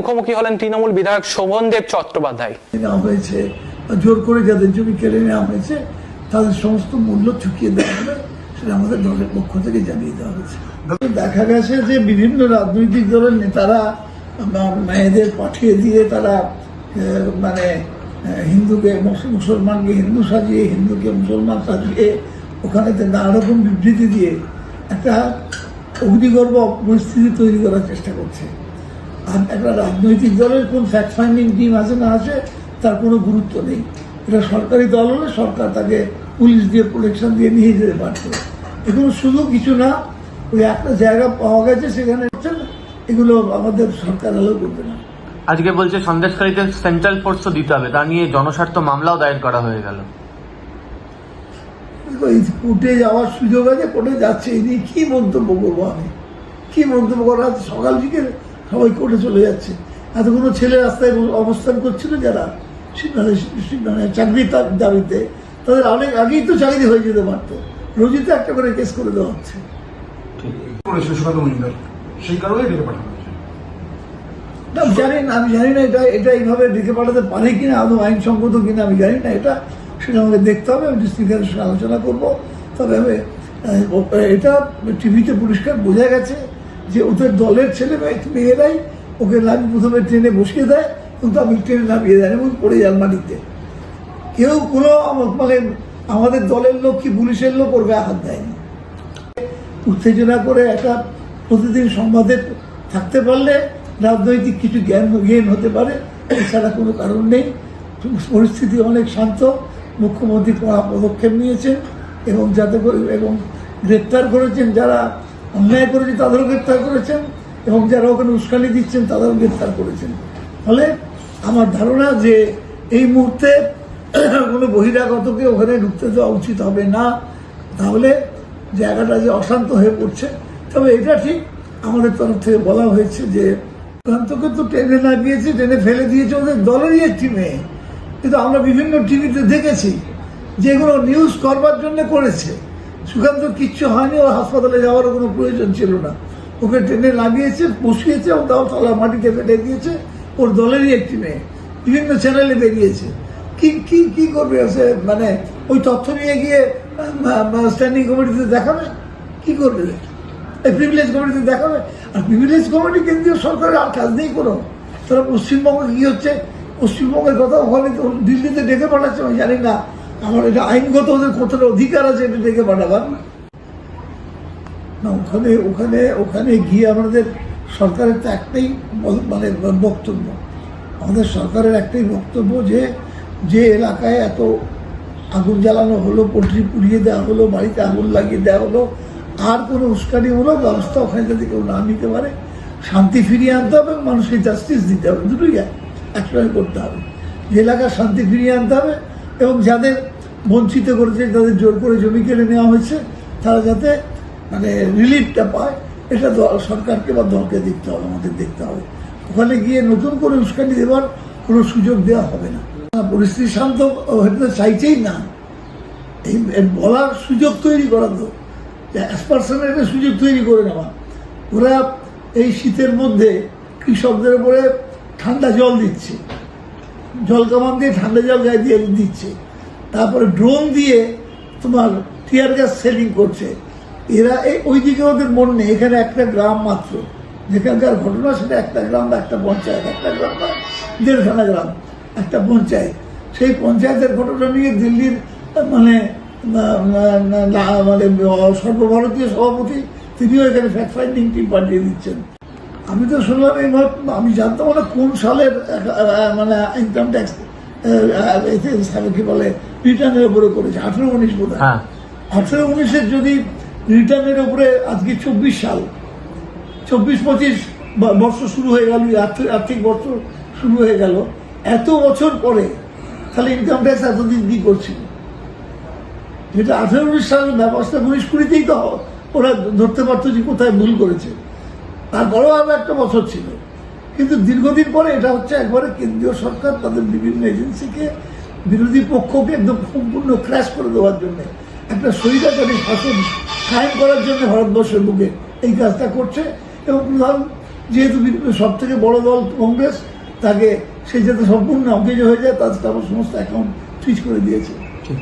মুখোমুখি হলেন তৃণমূল বিধায়ক শোভনদেব চট্টোপাধ্যায়। নেওয়া হয়েছে জোর করে যাদের জমি কেড়ে নেওয়া হয়েছে তাদের সমস্ত মূল্য চুকিয়ে দেওয়া হবে সেটা আমাদের দলের পক্ষ থেকে জানিয়ে দেওয়া হয়েছে। দেখা গেছে যে বিভিন্ন রাজনৈতিক দলের নেতারা মেয়েদের পাঠিয়ে দিয়ে তারা মানে হিন্দুকে মুস- মুসলমানকে হিন্দু সাজিয়ে হিন্দুকে মুসলমান সাজিয়ে ওখানে নানা রকম বিবৃতি দিয়ে একটা অগ্নিগর্ভ পরিস্থিতি তৈরি করার চেষ্টা করছে। একটা রাজনৈতিক দলের কোন ফ্যাক্ট ফাইন্ডিং টিম আছে না আছে তার কোনো গুরুত্ব নেই। এটা সরকারি দল হলে সরকার তাকে পুলিশ দিয়ে প্রোটেকশন দিয়ে নিয়ে যেতে পারত এগুলো শুধু কিছু না ওই একটা জায়গা পাওয়া গেছে সেখানে এগুলো আমাদের সরকার আলো করবে না। আজকে বলছে সন্দেশকারীতে সেন্ট্রাল ফোর্সও দিতে হবে। তা নিয়ে জনস্বার্থ মামলাও দায়ের করা হয়ে গেল। কোর্টে যাওয়ার সুযোগ আছে কোর্টে যাচ্ছে এই নিয়ে কী মন্তব্য করব আমি? কী মন্তব্য করা সকাল থেকে সবাই কোর্টে চলে যাচ্ছে। এতগুলো ছেলে রাস্তায় অবস্থান করছিল যারা? মানে চাকরির দাবিতে। তাদের অনেক আগেই তো চাকরি হয়ে যেতে পারতো। রোজই তো একটা করে কেস করে দেওয়া হচ্ছে। সেই ডেকে পাঠানো না, জানি না আমি জানি না এটা এটা এইভাবে ডেকে পাঠাতে পারে কিনা আদৌ আইনসঙ্গত কিনা আমি জানি না। এটা সেটা আমাকে দেখতে হবে আমি ডিস্ট্রিক্টের সঙ্গে আলোচনা করব। তবে এটা টিভিতে পরিষ্কার বোঝা গেছে। যে ওদের দলের ছেলে মেয়ে- মেয়েরাই ওকে নামি প্রথমে ট্রেনে বসিয়ে দেয় এবং তারপর ট্রেনে নামিয়ে দেয় এবং পড়ে মাটিতে কেউ কোনো আম- মানে আমাদের দলের লোক কি পুলিশের লোক, ওর গায়ে হাত দেয়নি। উত্তেজনা করে একটা প্রতিদিন সংবাদে থাকতে পারলে রাজনৈতিক কিছু জ্ঞান জ্ঞান হতে পারে, এছাড়া কোনো কারণ নেই। পরিস্থিতি অনেক শান্ত। মুখ্যমন্ত্রী কড়া পদক্ষেপ নিয়েছেন এবং যাতে করে এবং গ্রেপ্তার করেছেন যারা অন্যায় করেছে, তাদেরও গ্রেপ্তার করেছেন এবং যারা ওখানে উস্কানি দিচ্ছেন, তাদেরও গ্রেপ্তার করেছেন। ফলে আমার ধারণা যে এই মুহূর্তে কোনো বহিরাগতকে ওখানে ঢুকতে দেওয়া উচিত হবে না, তাহলে জায়গাটা যে অশান্ত হয়ে পড়ছে। তবে এটা ঠিক আমাদের তরফ থেকে বলা হয়েছে যে প্রান্তকে তো ট্রেনে লাগিয়েছে ট্রেনে ফেলে দিয়েছে ওদের দলেরই একটি মেয়ে। কিন্তু আমরা বিভিন্ন টিভিতে দেখেছি যেগুলো নিউজ করবার জন্য করেছে। সুকান্ত কিচ্ছু হয়নি, ওর হাসপাতালে যাওয়ারও কোনো প্রয়োজন ছিল না। ওকে ট্রেনে লাগিয়েছে বসিয়েছে ও দাও তলা মাটিতে ফেলে দিয়েছে ওর দলেরই একটি মেয়ে, বিভিন্ন চ্যানেলে বেরিয়েছে। কি কি কি করবে সে? মানে ওই তথ্য নিয়ে গিয়ে স্ট্যান্ডিং কমিটিতে দেখাবে? কি করবে? এই প্রিভিলেজ কমিটিতে দেখাবে? আর প্রিভিলেজ কমিটি কেন্দ্রীয় সরকারের আর কাজ নেই কোনো। তারা পশ্চিমবঙ্গে কি হচ্ছে? পশ্চিমবঙ্গের কথা ওখানে তো দিল্লিতে ডেকে পাঠাচ্ছে, আমি জানি না। আমার এটা আইনগত ওদের কতটা অধিকার আছে এটা ডেকে পাঠাবার না, ওখানে ওখানে ওখানে গিয়ে আমাদের সরকারের তো একটাই মানে বক্তব্য। আমাদের সরকারের একটাই বক্তব্য যে যে এলাকায় এত আগুন জ্বালানো হলো, পোলট্রি পুড়িয়ে দেওয়া হলো, বাড়িতে আগুন লাগিয়ে দেওয়া হলো, আর কোনো উস্কানিমূলক ব্যবস্থা ওখানে যদি কেউ না নিতে পারে, শান্তি ফিরিয়ে আনতে হবে মানুষকে জাস্টিস দিতে হবে। দুটোই এক একসঙ্গে করতে হবে। যে এলাকার শান্তি ফিরিয়ে আনতে হবে এবং যাদের বঞ্চিত করেছে, যাদের জোর করে জমি কেড়ে নেওয়া হয়েছে, তারা যাতে মানে রিলিফটা পায়, এটা দল- সরকারকে বা দলকে দেখতে হবে, আমাদের দেখতে হবে। ওখানে গিয়ে নতুন করে উস্কানি দেওয়ার কোনো সুযোগ দেওয়া হবে না। পরিস্থিতি শান্ত হতে চাইছেই না। এই বলার সুযোগ তৈরি করা তো অ্যাসপারসনের একটা সুযোগ তৈরি করে নেওয়া। ওরা এই শীতের মধ্যে কৃষকদের উপরে ঠান্ডা জল দিচ্ছে। জল কামান দিয়ে ঠান্ডা জল গায়ে দিয়ে দিচ্ছে। তারপরে ড্রোন দিয়ে তোমার টিয়ার গ্যাস সেলিং করছে। এরা এই ওইদিকে ওদের মন নেই, এখানে একটা গ্রাম মাত্র। যেখানকার ঘটনা সেটা একটা গ্রাম বা একটা পঞ্চায়েত, একটা গ্রাম বা দেড়খানা গ্রাম, একটা পঞ্চায়েত। সেই পঞ্চায়েতের ঘটনা নিয়ে দিল্লির মানে মানে সর্বভারতীয় সভাপতি, তিনিও এখানে ফ্যাক্ট ফাইন্ডিং টিম পাঠিয়ে দিচ্ছেন। আমি তো শুনলাম এই আমি জানতাম না কোন সালের মানে ইনকাম ট্যাক্স কি বলে রিটার্নের উপরে করেছে আঠেরো উনিশ বোধ হ্যাঁ। আঠেরো উনিশের যদি রিটার্নের উপরে আজকে চব্বিশ সাল চব্বিশ পঁচিশ বর্ষ শুরু হয়ে গেল আর্থিক আর্থিক বর্ষ শুরু হয়ে গেল এত বছর পরে তাহলে ইনকাম ট্যাক্স এতদিন কি করছিল যেটা আঠেরো উনিশ সালের ব্যবস্থা উনিশ কুড়িতেই তো ওরা ধরতে পারতো যে কোথায় ভুল করেছে। তারপরেও আরও একটা বছর ছিল। কিন্তু দীর্ঘদিন পরে এটা হচ্ছে একবারে কেন্দ্রীয় সরকার তাদের বিভিন্ন এজেন্সিকে, বিরোধী পক্ষকে একদম সম্পূর্ণ ক্র্যাশ করে দেওয়ার জন্য, একটা স্বৈরাচারী শাসন কায়েম করার জন্য ভারতবর্ষের বুকে এই কাজটা করছে এবং প্রধান যেহেতু সব থেকে বড় দল কংগ্রেস, তাকে সে যাতে সম্পূর্ণ অকেজ হয়ে যায়, তার তারপর সমস্ত অ্যাকাউন্ট সুইচ করে দিয়েছে। ঠিক।